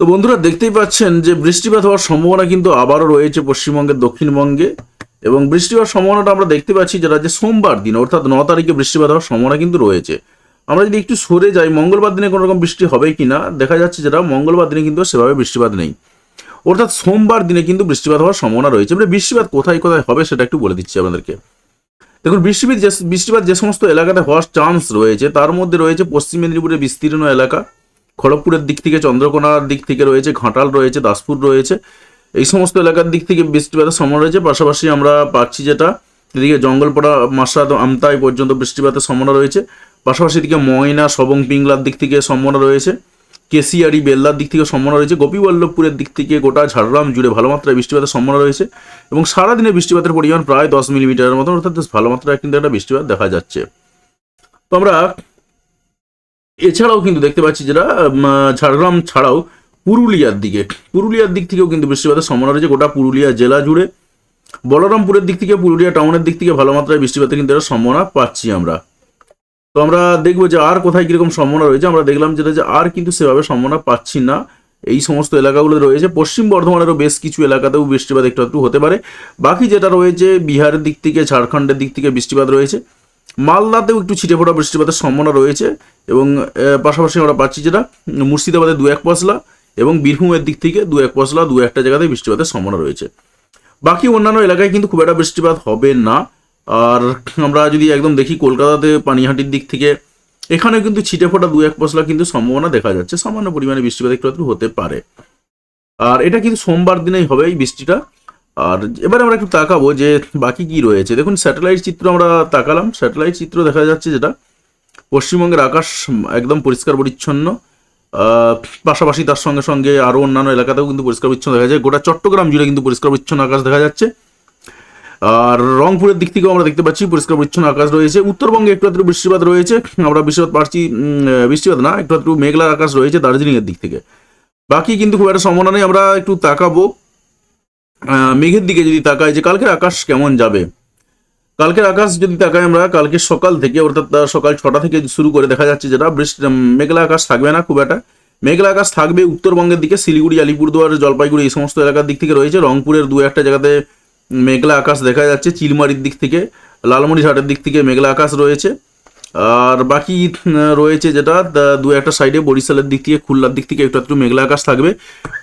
তো বন্ধুরা দেখতেই পাচ্ছেন যে বৃষ্টিপাত হওয়ার সম্ভাবনা কিন্তু আবারও রয়েছে পশ্চিমবঙ্গের দক্ষিণবঙ্গে এবং বৃষ্টি হওয়ার সম্ভাবনাটা আমরা দেখতে পাচ্ছি যেটা যে সোমবার দিন, অর্থাৎ ন তারিখে বৃষ্টিপাত হওয়ার সম্ভাবনা কিন্তু রয়েছে। আমরা যদি একটু সরে যাই, মঙ্গলবার দিনে কোনো রকম বৃষ্টি হবে কি না, দেখা যাচ্ছে যেটা মঙ্গলবার দিনে কিন্তু সেভাবে বৃষ্টিপাত নেই। অর্থাৎ সোমবার দিনে কিন্তু বৃষ্টিপাত হওয়ার সম্ভাবনা রয়েছে। মানে বৃষ্টিপাত কোথায় কোথায় হবে সেটা একটু বলে দিচ্ছি আপনাদেরকে। দেখুন, বৃষ্টিপাত যে বৃষ্টিপাত যে সমস্ত এলাকাতে হওয়ার চান্স রয়েছে, তার মধ্যে রয়েছে পশ্চিম মেদিনীপুরের বিস্তীর্ণ এলাকা। খড়গপুরের দিক থেকে, চন্দ্রকোনার দিক থেকে রয়েছে, ঘাটাল রয়েছে, দাসপুর রয়েছে। এই সমস্ত এলাকার দিক থেকে বৃষ্টিপাতের সম্ভাবনা রয়েছে। পাশাপাশি আমরা পাচ্ছি যেটা, এদিকে জঙ্গলপাড়া মাসাদ আমতাই পর্যন্ত বৃষ্টিপাতের সম্ভাবনা রয়েছে। পাশাপাশি এদিকে ময়না, সবং, পিংলার দিক থেকে সম্ভাবনা রয়েছে। কেসিয়ারি বেল্লার দিক থেকে সম্ভাবনা রয়েছে। গোপীবল্লভপুরের দিক থেকে গোটা ঝাড়গ্রাম জুড়ে ভালো মাত্রায় বৃষ্টিপাতের সম্ভাবনা রয়েছে। এবং সারাদিনে বৃষ্টিপাতের পরিমাণ প্রায় দশ মিলিমিটারের মতো অর্থাৎ ভালো মাত্রায় কিন্তু একটা বৃষ্টিপাত দেখা যাচ্ছে। তো আমরা এছাড়াও কিন্তু দেখতে পাচ্ছি যেটা ঝাড়গ্রাম ছাড়াও পুরুলিয়ার দিকে। পুরুলিয়ার দিক থেকেও কিন্তু বৃষ্টিপাতের সম্ভাবনা রয়েছে। গোটা পুরুলিয়া জেলা জুড়ে বলরামপুরের দিক থেকে, পুরুলিয়া টাউনের দিক থেকে ভালো মাত্রায় বৃষ্টিপাতের কিন্তু একটা সম্ভাবনা পাচ্ছি আমরা। তো আমরা দেখব যে আর কোথায় কীরকম সম্ভাবনা রয়েছে। আমরা দেখলাম যেটা যে আর কিন্তু সেভাবে সম্ভাবনা পাচ্ছি না। এই সমস্ত এলাকাগুলো রয়েছে। পশ্চিম বর্ধমানেরও বেশ কিছু এলাকাতেও বৃষ্টিপাত একটু একটু হতে পারে। বাকি যেটা রয়েছে, বিহারের দিক থেকে, ঝাড়খণ্ডের দিক থেকে বৃষ্টিপাত রয়েছে। মালদাতেও একটু ছিটে ফোটা বৃষ্টিপাতের সম্ভাবনা রয়েছে এবং পাশাপাশি আমরা পাচ্ছি যেটা, মুর্শিদাবাদে দু এক পশলা এবং বীরভূমের দিক থেকে দু এক পশলা, দু একটা জায়গাতে বৃষ্টিপাতের সম্ভাবনা রয়েছে। বাকি অন্যান্য এলাকায় কিন্তু খুব একটা বৃষ্টিপাত হবে না। আর আমরা যদি একদম দেখি কলকাতাতে পানিহাটির দিক থেকে এখানে কিন্তু ছিটে ফোটা দু এক পশলা কিন্তু সম্ভাবনা দেখা যাচ্ছে। সামান্য পরিমাণে বৃষ্টিপাত একটু হতে পারে। আর এটা কিন্তু সোমবার দিনেই হবে এই বৃষ্টিটা। আর এবার আমরা একটু তাকাবো যে বাকি কি রয়েছে। দেখুন স্যাটেলাইট চিত্র আমরা তাকালাম। স্যাটেলাইট চিত্র দেখা যাচ্ছে যেটা পশ্চিমবঙ্গের আকাশ একদম পরিষ্কার পরিচ্ছন্ন। পাশাপাশি তার সঙ্গে সঙ্গে আরও অন্যান্য এলাকাতেও কিন্তু পরিষ্কার পরিচ্ছন্ন দেখা যায়। গোটা চট্টগ্রাম জুড়ে কিন্তু পরিষ্কার পরিচ্ছন্ন আকাশ দেখা যাচ্ছে। আর রংপুরের দিক থেকেও আমরা দেখতে পাচ্ছি পরিষ্কার পরিচ্ছন্ন আকাশ রয়েছে। উত্তরবঙ্গে একটু একটু বৃষ্টিপাত রয়েছে। আমরা বৃষ্টিপাত পাচ্ছি বৃষ্টিপাত না, একটু একটু মেঘলার আকাশ রয়েছে দার্জিলিংয়ের দিক থেকে। বাকি কিন্তু খুব একটা সম্ভাবনা নেই, আমরা একটু তাকাবো। মেঘের দিকে যদি তাকাই যে কালকের আকাশ কেমন যাবে? কালকের আকাশ যদি তাকাই আমরা কালকে সকাল থেকে, অর্থাৎ সকাল ছটা থেকে শুরু করে দেখা যাচ্ছে যেটা বৃষ্টি মেঘলা আকাশ থাকবে না খুব একটা। মেঘলা আকাশ থাকবে উত্তরবঙ্গের দিকে, শিলিগুড়ি, আলিপুরদুয়ার, জলপাইগুড়ি এই সমস্ত এলাকার দিক থেকে রয়েছে। রংপুরের দু একটা জায়গাতে মেঘলা আকাশ দেখা যাচ্ছে। চিলমারির দিক থেকে, লালমনিরহাটের দিক থেকে মেঘলা আকাশ রয়েছে। আর বাকি রয়েছে যেটা, দু একটা সাইডে বরিশালের দিক থেকে, খুলনার দিক থেকে একটু একটু মেঘলা আকাশ থাকবে।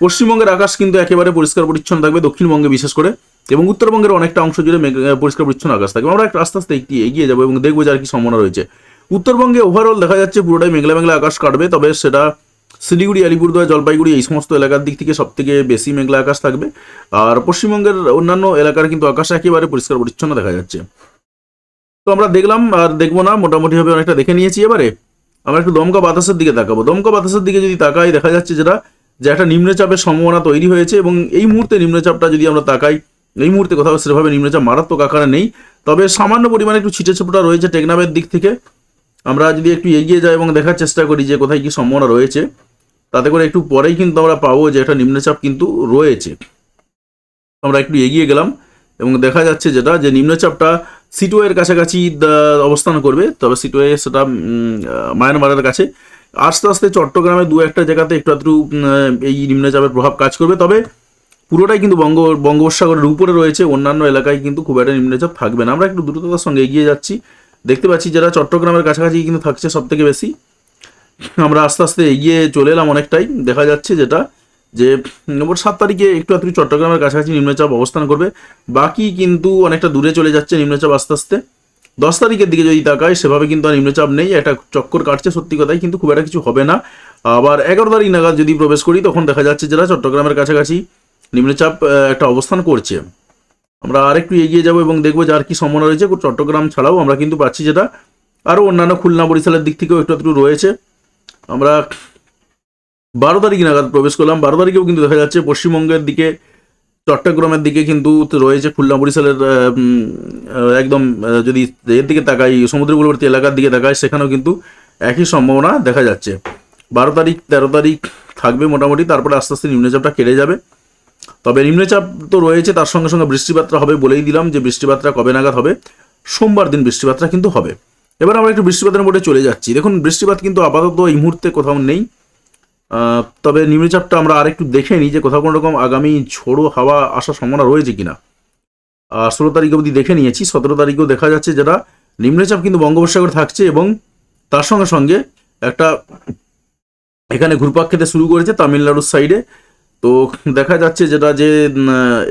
পশ্চিমবঙ্গের আকাশ কিন্তু একেবারে পরিষ্কার পরিচ্ছন্ন থাকবে, দক্ষিণবঙ্গে বিশেষ করে, এবং উত্তরবঙ্গের অনেকটা অংশ জুড়ে পরিষ্কার পরিচ্ছন্ন আকাশ থাকবে। আমরা একটু আস্তে আস্তে একটি এগিয়ে যাব এবং দেখব যে আর কি সম্ভাবনা রয়েছে। উত্তরবঙ্গে ওভারঅল দেখা যাচ্ছে পুরোটাই মেঘলা মেঘলা আকাশ কাটবে, তবে সেটা শিলিগুড়ি, আলিপুরদুয়ার, জলপাইগুড়ি এই সমস্ত এলাকার দিক থেকে সব থেকে বেশি মেঘলা আকাশ থাকবে। আর পশ্চিমবঙ্গের অন্যান্য এলাকার কিন্তু আকাশ একেবারে পরিষ্কার পরিচ্ছন্ন দেখা যাচ্ছে। তো আমরা দেখলাম আর দেখব না মোটামুটি মোটামুটিভাবে অনেকটা দেখে নিয়েছি এবারে। আমরা একটু দমকা বাতাসের দিকে তাকাবো। দমকা বাতাসের দিকে যদি তাকাই, দেখা যাচ্ছে যেটা, যে একটা নিম্নচাপের সম্ভাবনা তৈরি হয়েছে এবং এই মুহূর্তে নিম্নচাপটা যদি আমরা তাকাই, এই মুহূর্তে কোথাও সেভাবে নিম্নচাপ মারাত্মক আকারে নেই। তবে সামান্য পরিমাণে একটু ছিটে ছোপটা রয়েছে টেকনামের দিক থেকে। আমরা যদি একটু এগিয়ে যাই এবং দেখার চেষ্টা করি যে কোথায় কি সম্ভাবনা রয়েছে, তাতে করে একটু পরেই কিন্তু আমরা পাবো যে একটা নিম্নচাপ কিন্তু রয়েছে। আমরা একটু এগিয়ে গেলাম এবং দেখা যাচ্ছে যেটা, যে নিম্নচাপটা সিটওয়ের কাছাকাছি অবস্থান করবে, তবে সিটওয়ে সেটা মায়ানমারের কাছে। আস্তে আস্তে চট্টগ্রামে দু একটা জায়গাতে একটু আধটু এই নিম্নচাপের প্রভাব কাজ করবে, তবে পুরোটাই কিন্তু বঙ্গ, বঙ্গোপসাগরের উপরে রয়েছে, অন্যান্য এলাকায় কিন্তু খুব একটা নিম্নচাপ থাকবে না। আমরা একটু দ্রুততার সঙ্গে এগিয়ে যাচ্ছি। দেখতে পাচ্ছি যারা চট্টগ্রামের কাছাকাছি কিন্তু থাকছে সব থেকে বেশি। আমরা আস্তে আস্তে এগিয়ে চলে এলাম অনেকটাই। দেখা যাচ্ছে যেটা যে নম্বর সাত তারিখে একটু আধটু চট্টগ্রামের কাছাকাছি নিম্নচাপ অবস্থান করবে। বাকি কিন্তু অনেকটা দূরে চলে যাচ্ছে নিম্নচাপ আস্তে আস্তে। দশ তারিখের দিকে যদি তাকায় সেভাবে কিন্তু আর নিম্নচাপ নেই, একটা চক্কর কাটছে সত্যি কথাই, কিন্তু খুব একটা কিছু হবে না। আবার এগারো তারিখ নাগাদ যদি প্রবেশ করি, তখন দেখা যাচ্ছে যারা চট্টগ্রামের কাছাকাছি নিম্নচাপ একটা অবস্থান করছে। আমরা আরেকটু এগিয়ে যাব এবং দেখব যার কি সম্ভাবনা রয়েছে। চট্টগ্রাম ছাড়াও আমরা কিন্তু পাচ্ছি যেটা। আরও অন্যান্য খুলনা বরিশালের দিক থেকেও একটু একটু রয়েছে। আমরা বারো তারিখ নাগাদ প্রবেশ করলাম। বারো তারিখেও কিন্তু দেখা যাচ্ছে পশ্চিমবঙ্গের দিকে, চট্টগ্রামের দিকে কিন্তু রয়েছে খুলনা বরিশালের একদম যদি এর দিকে তাকাই সমুদ্রকূলবর্তী এলাকার দিকে তাকাই, সেখানেও কিন্তু একই সম্ভাবনা দেখা যাচ্ছে। বারো তারিখ, তেরো তারিখ থাকবে মোটামুটি, তারপরে আস্তে আস্তে নিম্নচাপটা কেটে যাবে। তবে নিম্নচাপ তো রয়েছে, তার সঙ্গে সঙ্গে বৃষ্টিপাতটা হবে বলেই দিলাম যে বৃষ্টিপাতটা কবে নাগাদ হবে, সোমবার দিন বৃষ্টিপাতটা কিন্তু হবে। এবার আমরা একটু বৃষ্টিপাতের মোটে চলে যাচ্ছি। দেখুন, বৃষ্টিপাত কিন্তু আপাতত এই মুহূর্তে কোথাও নেই। তবে নিম্নচাপটা আমরা আরেকটু দেখে নিই যে কোথাও কোনো রকম আগামী ঝোড়ো হাওয়া আসার সম্ভাবনা রয়েছে কিনা। ষোলো তারিখ অবধি দেখে নিয়েছি, সতেরো তারিখেও দেখা যাচ্ছে যেটা নিম্নচাপ কিন্তু বঙ্গোপসাগর থাকছে এবং তার সঙ্গে সঙ্গে একটা এখানে ঘুরপাক খেতে শুরু করেছে তামিলনাড়ুর সাইডে। তো দেখা যাচ্ছে যেটা যে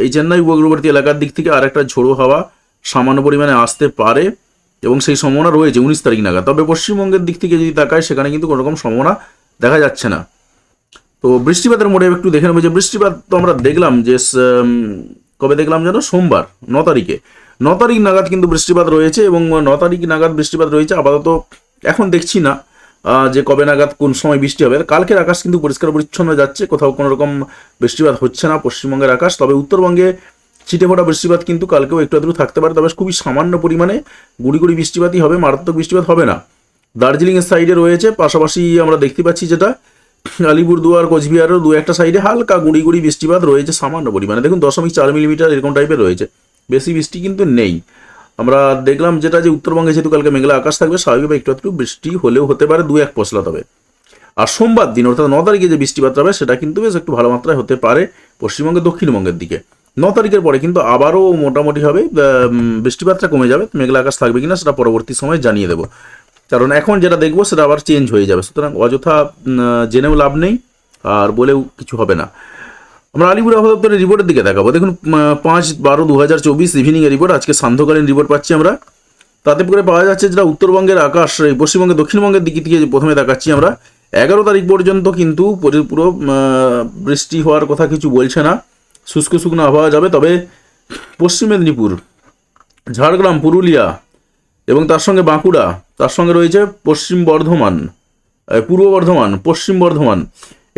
এই চেন্নাই উপকূলবর্তী এলাকার দিক থেকে আর একটা ঝোড়ো হাওয়া সামান্য পরিমাণে আসতে পারে এবং সেই সম্ভাবনা রয়েছে, উনিশ তারিখ নাগাদ। তবে পশ্চিমবঙ্গের দিক থেকে যদি তাকায়, সেখানে কিন্তু কোনো রকম সম্ভাবনা দেখা যাচ্ছে না। তো বৃষ্টিপাতের মোড়ে একটু দেখে নেব যে বৃষ্টিপাত তো আমরা দেখলাম যে কবে দেখলাম যেন? সোমবার, ন তারিখে। ন তারিখ নাগাদ কিন্তু বৃষ্টিপাত রয়েছে এবং ন তারিখ নাগাদ বৃষ্টিপাত রয়েছে। আপাতত এখন দেখছি না যে কবে নাগাদ কোন সময় বৃষ্টি হবে। কালকের আকাশ কিন্তু পরিষ্কার পরিচ্ছন্ন যাচ্ছে, কোথাও কোনো রকম বৃষ্টিপাত হচ্ছে না পশ্চিমবঙ্গের আকাশ। তবে উত্তরবঙ্গে ছিটে ফোটা বৃষ্টিপাত কিন্তু কালকেও একটু আধটু থাকতে পারে। তবে খুবই সামান্য পরিমাণে গুড়ি গুড়ি বৃষ্টিপাতই হবে, মারাত্মক বৃষ্টিপাত হবে না। দার্জিলিংয়ের সাইডে রয়েছে, পাশাপাশি আমরা দেখতে পাচ্ছি যেটা আলিপুরদুয়ার কোচবিহারের দু একটা সাইডে হালকা গুঁড়ি গুঁড়ি বৃষ্টিপাত রয়েছে সামান্য পরিমাণে। দেখুন দশমিক চার মিলিমিটার এরকম টাইপের রয়েছে। বেশি বৃষ্টি কিন্তু নেই। আমরা দেখলাম যেটা যে উত্তরবঙ্গে যেহেতু কালকে মেঘলা আকাশ থাকবে, স্বাভাবিকভাবে একটু একটু বৃষ্টি হলেও হতে পারে দু এক পশলা তবে। আর সোমবার দিন, অর্থাৎ ন তারিখে যে বৃষ্টিপাত হবে, সেটা কিন্তু বেশ একটু ভালো মাত্রায় হতে পারে পশ্চিমবঙ্গের দক্ষিণবঙ্গের দিকে। ন তারিখের পরে কিন্তু আবারও মোটামুটি হবে বৃষ্টিপাতটা কমে যাবে। মেঘলা আকাশ থাকবে কিনা সেটা পরবর্তী সময় জানিয়ে দেবো। কারণ এখন যেটা দেখব সেটা আবার চেঞ্জ হয়ে যাবে। সুতরাং অযথা জেনেও লাভ নেই, আর বলেও কিছু হবে না। আমরা আলিপুর আবহাওয়া রিপোর্টের দিকে দেখাবো। দেখুন পাঁচ বারো দু হাজার চব্বিশ ইভিনিংয়ের রিপোর্ট আজকে সান্ধ্যকালীন রিপোর্ট পাচ্ছি আমরা। তাতে করে পাওয়া যাচ্ছে যেটা উত্তরবঙ্গের আকাশ, এই পশ্চিমবঙ্গের দক্ষিণবঙ্গের দিক থেকে প্রথমে দেখাচ্ছি আমরা, এগারো তারিখ পর্যন্ত কিন্তু পুরো বৃষ্টি হওয়ার কথা কিছু বলছে না। শুষ্ক, শুকনো আবহাওয়া যাবে। তবে পশ্চিম মেদিনীপুর, ঝাড়গ্রাম, পুরুলিয়া এবং তার সঙ্গে বাঁকুড়া তার সঙ্গে রয়েছে পশ্চিম বর্ধমান পূর্ব বর্ধমান, পশ্চিম বর্ধমান,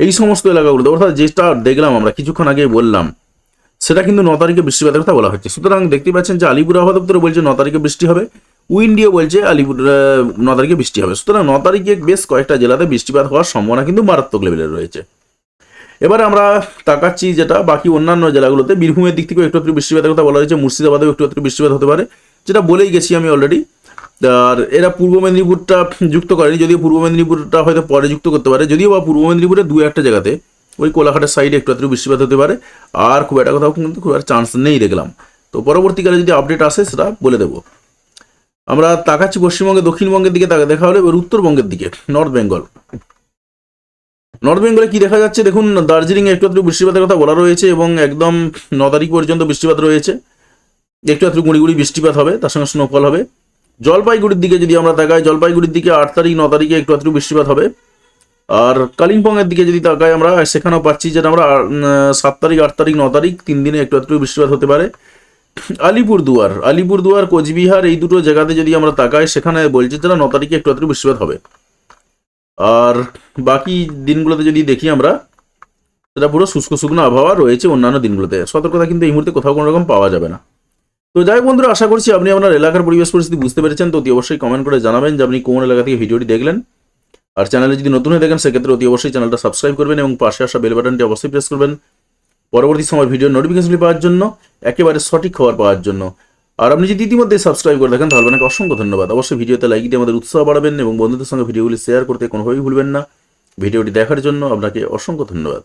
এই সমস্ত এলাকাগুলোতে। অর্থাৎ যেটা দেখলাম আমরা, কিছুক্ষণ আগে বললাম, সেটা কিন্তু ন তারিখে বৃষ্টিপাতের কথা বলা হচ্ছে। সুতরাং দেখতে পাচ্ছেন যে আলিপুর আবহাওয়া দপ্তর বলছে ন তারিখে বৃষ্টি হবে। উইন্ডিও বলছে আলিপুর ন তারিখে বৃষ্টি হবে। সুতরাং ন তারিখে বেশ কয়েকটা জেলাতে বৃষ্টিপাত হওয়ার সম্ভাবনা কিন্তু মারাত্মক লেভেলের রয়েছে। এবারে আমরা তাকাচ্ছি যেটা, বাকি অন্যান্য জেলাগুলোতে। বীরভূমের দিক থেকেও একটু একটু বৃষ্টিপাতের কথা বলা হয়েছে। মুর্শিদাবাদেও একটু একটু বৃষ্টিপাত হতে পারে। যেটা বলেই গেছি আমি অলরেডি আর এরা পূর্ব মেদিনীপুরটা যুক্ত করেনি, যদিও পূর্ব মেদিনীপুরটা হয়তো পরে যুক্ত করতে পারে, যদিও বা পূর্ব মেদিনীপুরে দু একটা জায়গাতে, ওই কোলাঘাটের সাইডে একটু একটু বৃষ্টিপাত হতে পারে, আর খুব একটা কোথাও কিন্তু খুব একটা চান্স নেই দেখলাম। তো পরবর্তীকালে যদি আপডেট আসে সেটা বলে দেবো। আমরা তাকাচ্ছি পশ্চিমবঙ্গে, দক্ষিণবঙ্গের দিকে তাকা দেখা হলে এবার উত্তরবঙ্গের দিকে নর্থ বেঙ্গল নর্থ বেঙ্গলে কি দেখা যাচ্ছে? দেখুন, দার্জিলিংয়ে একটু একটু বৃষ্টিপাতের কথা বলা রয়েছে এবং একদম ন তারিখ পর্যন্ত বৃষ্টিপাত রয়েছে। একটু একটু গুঁড়ি গুঁড়ি বৃষ্টিপাত হবে, তার সঙ্গে স্নোফল হবে। জলপাইগুড়ির দিকে যদি আমরা তাকাই, জলপাইগুড়ির দিকে আট তারিখ, ন তারিখে একটু একটু বৃষ্টিপাত হবে। আর কালিম্পংয়ের দিকে যদি তাকাই, আমরা সেখানেও পাচ্ছি যেটা আমরা সাত তারিখ, আট তারিখ, ন তারিখ, তিন দিনে একটু একটু বৃষ্টিপাত হতে পারে। আলিপুরদুয়ার আলিপুরদুয়ার, কোচবিহার, এই দুটো জায়গাতে যদি আমরা তাকাই, সেখানে বলছে যেটা ন তারিখে একটু একটু বৃষ্টিপাত হবে। আর বাকি দিনগুলোতে যদি দেখি আমরা, সেটা পুরো শুষ্ক শুকনো আবহাওয়া রয়েছে অন্যান্য দিনগুলোতে। সতর্কতা কিন্তু এই মুহূর্তে কোথাও কোনো রকম পাওয়া যাবে না। তো যাই বন্ধুরা, আশা করছি আপনি আপনার এলাকার পরিবেশ পরিস্থিতি বুঝতে পেরেছেন। তো অতি অবশ্যই কমেন্ট করে জানাবেন যে আপনি কোন এলাকা থেকে ভিডিওটি দেখলেন। আর চ্যানেলে যদি নতুন হয়ে দেখেন সেক্ষেত্রে অতি অবশ্যই চ্যানেলটা সাবস্ক্রাইব করবেন এবং পাশে আসা বেল বাটনটি অবশ্যই প্রেস করবেন। পরবর্তী সময় ভিডিও নোটিফিকেশনটি পাওয়ার জন্য, একেবারে সঠিক খবর পাওয়ার জন্য। আর আপনি যদি ইতিমধ্যে সাবস্ক্রাইব করে দেখেন তাহলে আপনাকে অসংখ্য ধন্যবাদ। অবশ্যই ভিডিওতে লাইক দিয়ে আমাদের উৎসাহ বাড়াবেন এবং বন্ধুদের সঙ্গে ভিডিওগুলি শেয়ার করতে কোনোভাবেই ভুলবেন না। ভিডিওটি দেখার জন্য আপনাকে অসংখ্য ধন্যবাদ।